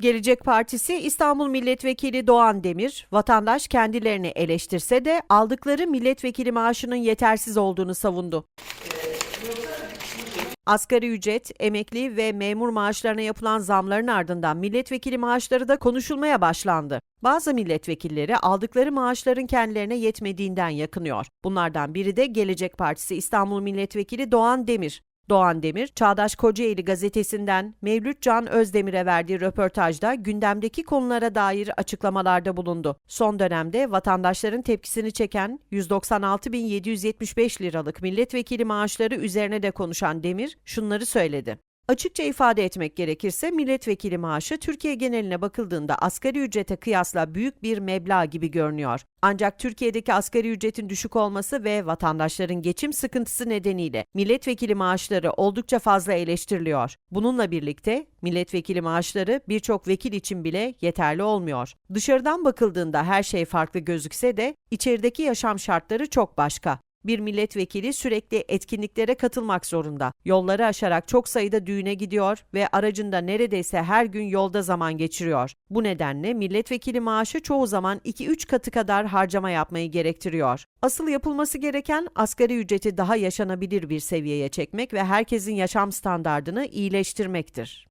Gelecek Partisi İstanbul Milletvekili Doğan Demir, vatandaş kendilerini eleştirse de aldıkları milletvekili maaşının yetersiz olduğunu savundu. Asgari ücret, emekli ve memur maaşlarına yapılan zamların ardından milletvekili maaşları da konuşulmaya başlandı. Bazı milletvekilleri aldıkları maaşların kendilerine yetmediğinden yakınıyor. Bunlardan biri de Gelecek Partisi İstanbul Milletvekili Doğan Demir. Doğan Demir, Çağdaş Kocaeli gazetesinden Mevlüt Can Özdemir'e verdiği röportajda gündemdeki konulara dair açıklamalarda bulundu. Son dönemde vatandaşların tepkisini çeken 196.775 liralık milletvekili maaşları üzerine de konuşan Demir şunları söyledi. Açıkça ifade etmek gerekirse milletvekili maaşı Türkiye geneline bakıldığında asgari ücrete kıyasla büyük bir meblağ gibi görünüyor. Ancak Türkiye'deki asgari ücretin düşük olması ve vatandaşların geçim sıkıntısı nedeniyle milletvekili maaşları oldukça fazla eleştiriliyor. Bununla birlikte milletvekili maaşları birçok vekil için bile yeterli olmuyor. Dışarıdan bakıldığında her şey farklı gözükse de içerideki yaşam şartları çok başka. Bir milletvekili sürekli etkinliklere katılmak zorunda. Yolları aşarak çok sayıda düğüne gidiyor ve aracında neredeyse her gün yolda zaman geçiriyor. Bu nedenle milletvekili maaşı çoğu zaman 2-3 katı kadar harcama yapmayı gerektiriyor. Asıl yapılması gereken asgari ücreti daha yaşanabilir bir seviyeye çekmek ve herkesin yaşam standardını iyileştirmektir.